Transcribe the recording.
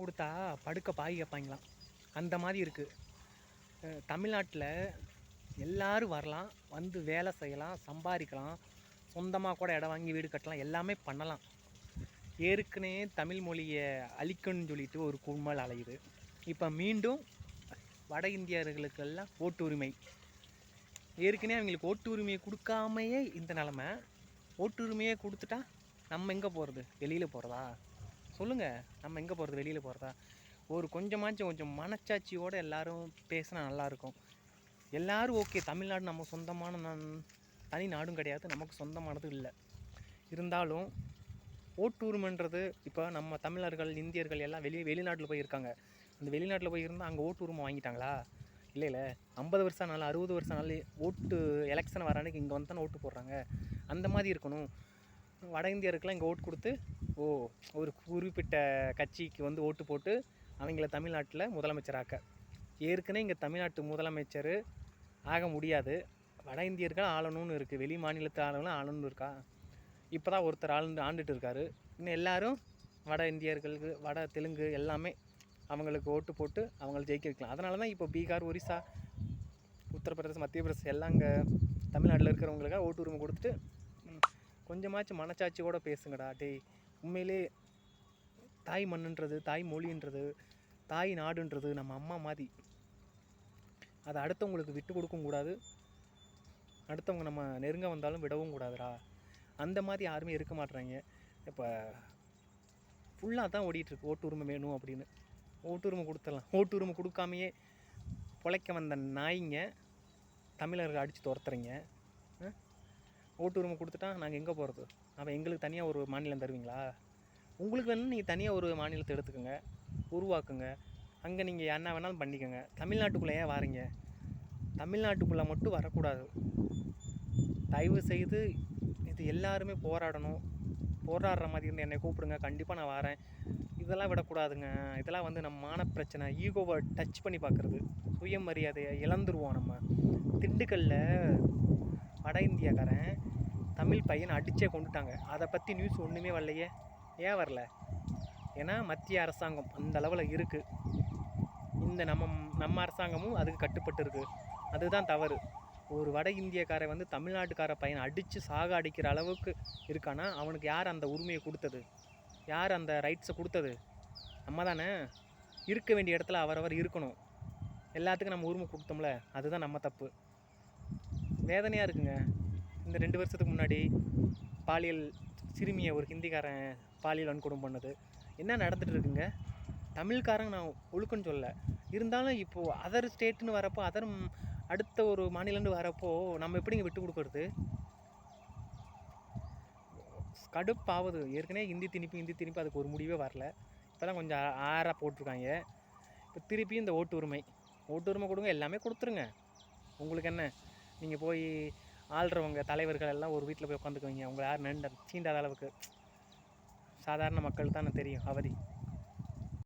பணம் கொடுத்தா படுக்க பாய் கேட்பாங்களாம். அந்த மாதிரி இருக்குது தமிழ்நாட்டில் எல்லாரும் வரலாம் வந்து வேலை செய்யலாம் சம்பாதிக்கலாம் சொந்தமாக கூட இடம் வாங்கி வீடு கட்டலாம் எல்லாமே பண்ணலாம். ஏற்கனவே தமிழ் மொழியை அழிக்கணும்னு சொல்லிட்டு ஒரு கும்பல் அலையுது. இப்போ மீண்டும் வட இந்தியர்களுக்கெல்லாம் ஓட்டு உரிமை ஏற்கனவே அவங்களுக்கு ஓட்டு உரிமையை கொடுக்காமையே இந்த நிலமை. ஓட்டு உரிமையே கொடுத்துட்டா நம்ம எங்கே போகிறது வெளியில் போகிறதா சொல்லுங்கள் நம்ம எங்கே போகிறது வெளியில் போகிறதா ஒரு கொஞ்சமாச்சும் கொஞ்சம் மனச்சாட்சியோடு எல்லாரும் பேசினா நல்லாயிருக்கும் எல்லோரும் ஓகே தமிழ்நாடு நம்ம சொந்தமான நான் தனி நாடும் கிடையாது. நமக்கு சொந்தமானது இல்லை. இருந்தாலும் ஓட்டுரிமைன்றது இப்போ நம்ம தமிழர்கள் இந்தியர்கள் எல்லாம் வெளியே வெளிநாட்டில் போய் இருக்காங்க அந்த வெளிநாட்டில் போய் இருந்தால் அங்கே ஓட்டு உரிமை வாங்கிட்டாங்களா? இல்லை இல்லை. ஐம்பது வருஷம் நாள் அறுபது வருஷம் நாள் ஓட்டு எலெக்ஷன் வர அன்னைக்கு இங்கே வந்து தானே ஓட்டு போடுறாங்க. அந்த மாதிரி இருக்கணும். வட இந்தியருக்கெலாம் இங்கே ஓட்டு கொடுத்து ஓ ஒரு குறிப்பிட்ட கட்சிக்கு வந்து ஓட்டு போட்டு அவங்கள தமிழ்நாட்டில் முதலமைச்சராக்க. ஏற்கனவே இங்கே தமிழ்நாட்டு முதலமைச்சர் ஆக முடியாது. வட இந்தியர்கள் ஆளணும்னு இருக்குது வெளி மாநிலத்து ஆளணும் ஆளணும்னு இருக்கா? இப்போ தான் ஒருத்தர் ஆண்டு ஆண்டுட்டு இருக்காரு. இன்னும் எல்லோரும் வட இந்தியர்களுக்கு வட தெலுங்கு எல்லாமே அவங்களுக்கு ஓட்டு போட்டு அவங்கள ஜெயிக்க வைக்கலாம். அதனால தான் இப்போ பீகார் ஒரிசா உத்தரப்பிரதேசம் மத்திய பிரதேசம் எல்லாம் அங்கே தமிழ்நாட்டில் இருக்கிறவங்களுக்காக ஓட்டு உரிமை கொடுத்துட்டு கொஞ்சமாச்சும் கொஞ்சமாச்சும் மனச்சாட்சியோட பேசுங்கடா. டேய் உண்மையிலே தாய் மண்ணுன்றது தாய் மொழின்றது தாய் நாடுன்றது நம்ம அம்மா மாதிரி. அதை அடுத்தவங்களுக்கு விட்டு கொடுக்கவும் கூடாது. அடுத்தவங்க நம்ம நெருங்க வந்தாலும் விடவும் கூடாதுடா. அந்த மாதிரி யாருமே இருக்க மாட்றாங்க. இப்போ ஃபுல்லாக தான் ஓடிட்டுருக்கு. ஓட்டுரிமை வேணும் அப்படின்னு. ஓட்டுரிமை கொடுத்துடலாம். ஓட்டுரிமை கொடுக்காமையே பிழைக்க வந்த நாய்ங்க தமிழர்கள் அடித்து துரத்துறீங்க. ஆ? ஓட்டு உரிமை கொடுத்துட்டா நாங்கள் எங்கே போகிறது அப்போ எங்களுக்கு தனியாக ஒரு மாநிலம் தருவீங்களா? உங்களுக்கு வேணால் நீங்கள் தனியாக ஒரு மாநிலத்தை எடுத்துக்கோங்க உருவாக்குங்க. அங்கே நீங்கள் என்ன வேணாலும் பண்ணிக்கோங்க. தமிழ்நாட்டுக்குள்ளே ஏன் வாரீங்க? தமிழ்நாட்டுக்குள்ளே மட்டும் வரக்கூடாது. தயவு செய்து இது எல்லாருமே போராடணும். போராடுற மாதிரி இருந்து என்னை கூப்பிடுங்க. கண்டிப்பாக நான் வரேன். இதெல்லாம் விடக்கூடாதுங்க. இதெல்லாம் வந்து நம்ம மான பிரச்சனை ஈகோவை டச் பண்ணி பார்க்குறது. சுயமரியாதையை இழந்துருவோம் நம்ம. திண்டுக்கல்லில் வட இந்தியாக்காரன் தமிழ் பையனை அடித்தே கொண்டுட்டாங்க. அதை பற்றி நியூஸ் ஒன்றுமே வரலையே. ஏன் வரல? ஏன்னா மத்திய அரசாங்கம் அந்த அளவில் இருக்குது இந்த நம்ம நம்ம அரசாங்கமும் அதுக்கு கட்டுப்பட்டு இருக்குது அதுதான் தவறு. ஒரு வட இந்தியக்காரன் வந்து தமிழ்நாட்டுக்கார பையனை அடித்து சாக அடிக்கிற அளவுக்கு இருக்கானா அவனுக்கு யார் அந்த உரிமையை கொடுத்தது? யார் அந்த ரைட்ஸை கொடுத்தது? நம்ம தானே? இருக்க வேண்டிய இடத்துல அவரவர் இருக்கணும். எல்லாத்துக்கும் நம்ம உரிமை கொடுத்தோம்ல. அதுதான் நம்ம தப்பு. வேதனையாக இருக்குங்க. இந்த ரெண்டு வருஷத்துக்கு முன்னாடி பாலியல் சிறுமியை ஒரு ஹிந்திக்காரன் பாலியல் வன்கொடும் பண்ணது. என்ன நடந்துட்டு இருக்குங்க? தமிழ்காரங்க நான் ஒழுக்கன்னு சொல்ல இருந்தாலும் இப்போது அதர் ஸ்டேட்டுன்னு வரப்போ அதர் அடுத்த ஒரு மாநிலம்னு வரப்போ நம்ம எப்படிங்க விட்டு கொடுக்கறது? கடுப்பாவது ஏற்கனவே ஹிந்தி திணிப்பு ஹிந்தி திணிப்பு அதுக்கு ஒரு முடிவே வரல. இப்போலாம் கொஞ்சம் ஆறாக போட்டிருக்காங்க. இப்போ திருப்பியும் இந்த ஓட்டு உரிமை. ஓட்டு உரிமை கொடுங்க எல்லாமே கொடுத்துருங்க. உங்களுக்கு என்ன? நீங்கள் போய் ஆள்றவங்க தலைவர்கள் எல்லாம் ஒரு வீட்டில் போய் உட்காந்துக்குவீங்க. உங்களை யார் நண்ட சீண்டாத அளவுக்கு. சாதாரண மக்கள் தான் தெரியும் அவதி.